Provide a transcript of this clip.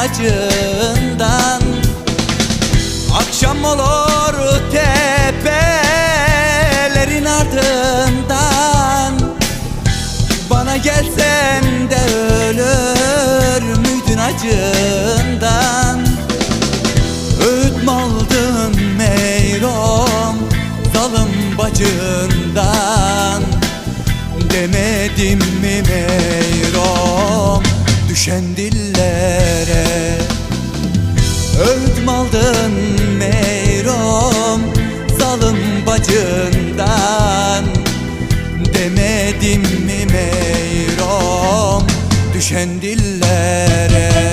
bacından Akşam olur tepelerin ardından. Bana gelsen de ölür müydün acından? Öğüt aldın meyrom Zalım bacından? Demedim mi meyrom Düşen dillere Öldüm aldın meyrom Zalım bacından. Demedim mi meyrom Düşen dillere?